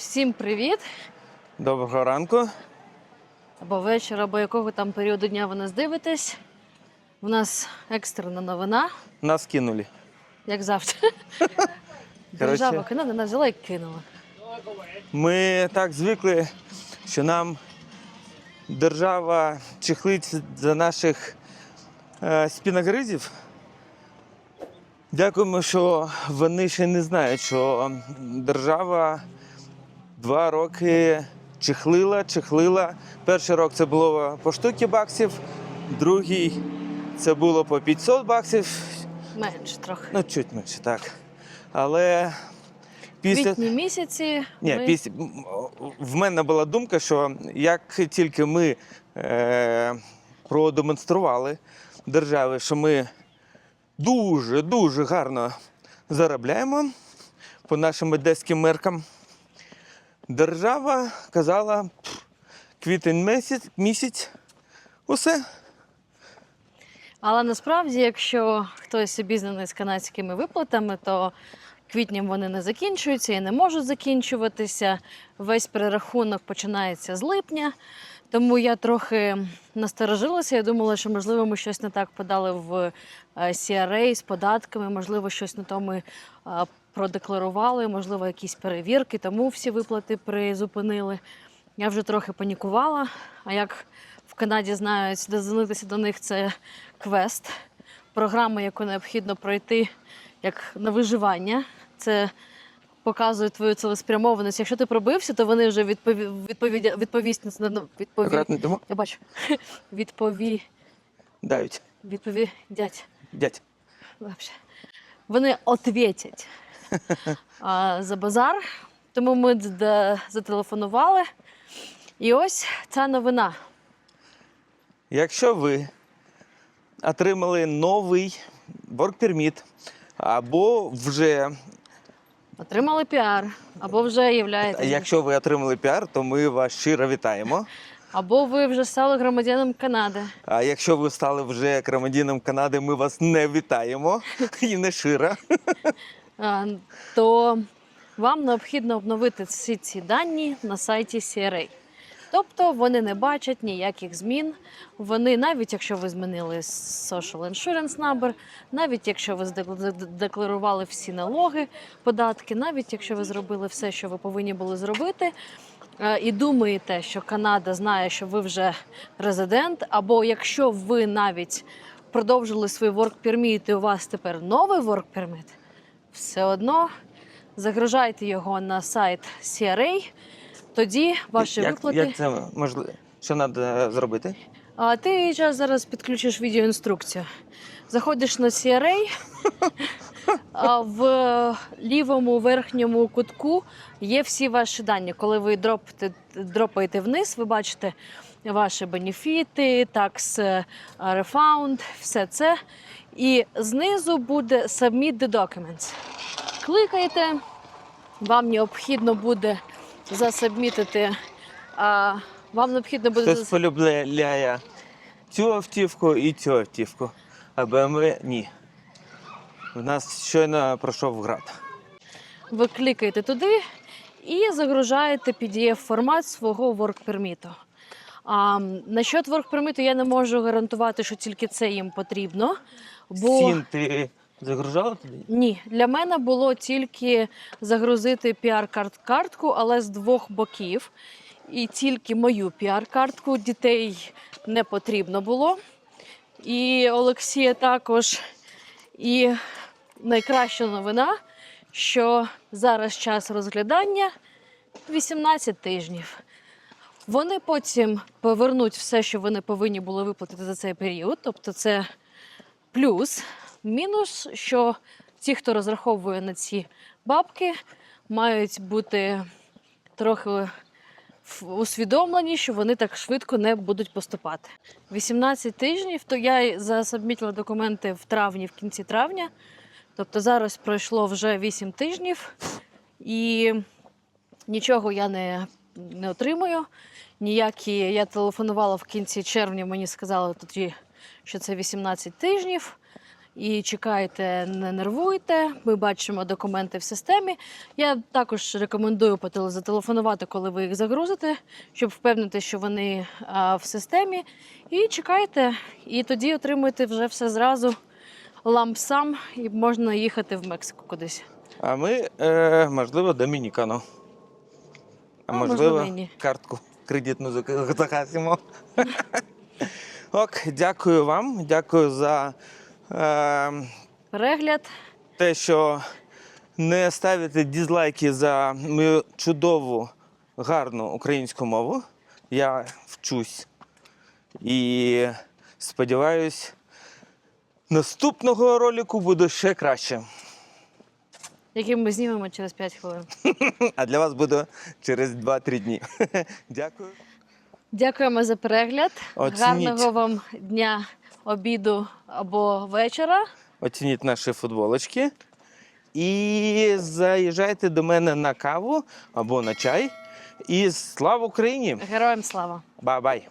Всім привіт! Доброго ранку. Або вечора, або якого там періоду дня ви нас дивитесь. У нас екстрена новина, Нас кинули. як завжди. Держава Канада нас взяла і кинула. Ми так звикли, що нам держава чехлить за наших е, спіногризів. Дякуємо, що вони ще не знають, що держава два роки чехлила, чехлила. Перший рок це було по штуки баксів, другий це було по 500 баксів, Менше трохи. ну чуть менше, так. Але після. Квітні місяці. Ні, ми... після в мене була думка, що як тільки ми е, продемонстрували державі, що ми дуже дуже гарно заробляємо по нашим одеським меркам, держава казала квітень місяць, місяць, усе. Але насправді, якщо хтось обізнаний з канадськими виплатами, то квітням вони не закінчуються і не можуть закінчуватися. Весь перерахунок починається з липня. Тому я трохи насторожилася. Я думала, що можливо ми щось не так подали в е, CRA з податками, можливо, щось не то ми е, продекларували, можливо, якісь перевірки, тому всі виплати призупинили. Я вже трохи панікувала. А як в Канаді знають, дозвонитися до них це квест, програма, яку необхідно пройти як на виживання. Це показує твою цілеспрямованість. Якщо ти пробився, то вони вже відпові... відповість на відпові... Акуратно. Я бачу. Відпові... Дають. Відповідять. Дядь. Вообще. Вони ответять а, за базар. Тому ми зателефонували. І ось ця новина. Якщо ви отримали новий permit або вже Отримали піар, або вже являєтесь, Якщо ви отримали піар, то ми вас щиро вітаємо. або ви вже стали громадянином Канади. А якщо ви стали вже громадянином Канади, ми вас не вітаємо і не щиро. А, то вам необхідно обновити всі ці дані на сайті CRA. Тобто вони не бачать ніяких змін. Вони, навіть якщо ви змінили Social Insurance Number, навіть якщо ви декларували всі налоги, податки, навіть якщо ви зробили все, що ви повинні були зробити, е, і думаєте, що Канада знає, що ви вже резидент, або якщо ви навіть продовжили свій work permit, і у вас тепер новий work permit, все одно загружайте його на сайт CRA, тоді ваші як, виплати. як це можливо? Що треба зробити? А ти зараз зараз підключиш відеоінструкцію. Заходиш на CRA, а в лівому верхньому кутку є всі ваші дані. Коли ви дропаєте, дропаєте вниз, ви бачите ваші бенефіти, такс refund, все це. І знизу буде Submit the documents. Кликаєте, вам необхідно буде засабмітити. Вам необхідно буде Хтось полюбляє цю автівку і цю автівку, а BMW – ні. У нас щойно пройшов град. Ви клікаєте туди і загружаєте PDF-формат свого work permit. А, насчет permit я не можу гарантувати, що тільки це їм потрібно. Бо Сін ти загружала туди? ні, для мене було тільки загрузити піар-картку, але з двох боків. І тільки мою піар-картку дітей не потрібно було. І Олексія також. І найкраща новина, що зараз час розглядання 18 тижнів. Вони потім повернуть все, що вони повинні були виплатити за цей період. Тобто це плюс. Мінус, що ті, хто розраховує на ці бабки, мають бути трохи усвідомлені, що вони так швидко не будуть поступати. 18 тижнів, то я засабмітила документи в травні, в кінці травня. Тобто зараз пройшло вже 8 тижнів, і нічого я не, не отримую. Ніякі я телефонувала в кінці червня, мені сказали тоді, що це 18 тижнів. І чекайте, не нервуйте. Ми бачимо документи в системі. Я також рекомендую зателефонувати, коли ви їх загрузите, щоб впевнити, що вони в системі. І чекайте, і тоді отримуєте вже все зразу лампсам, і можна їхати в Мексику кудись. А ми, е, можливо, Домінікану. А можливо, можливо, ні. картку кредитну загасимо. Ок, дякую вам. Дякую за е, Перегляд. те, що не ставите дізлайки за мою чудову, гарну українську мову. Я вчусь. І сподіваюсь, наступного ролику буде ще краще. який ми знімемо через 5 хвилин. А для вас буде через 2-3 дні. Дякую. Дякуємо за перегляд. Оцініть. Гарного вам дня, обіду або вечора. Оцініть наші футболочки. І заїжджайте до мене на каву або на чай. І слава Україні! Героям слава! Бай-бай!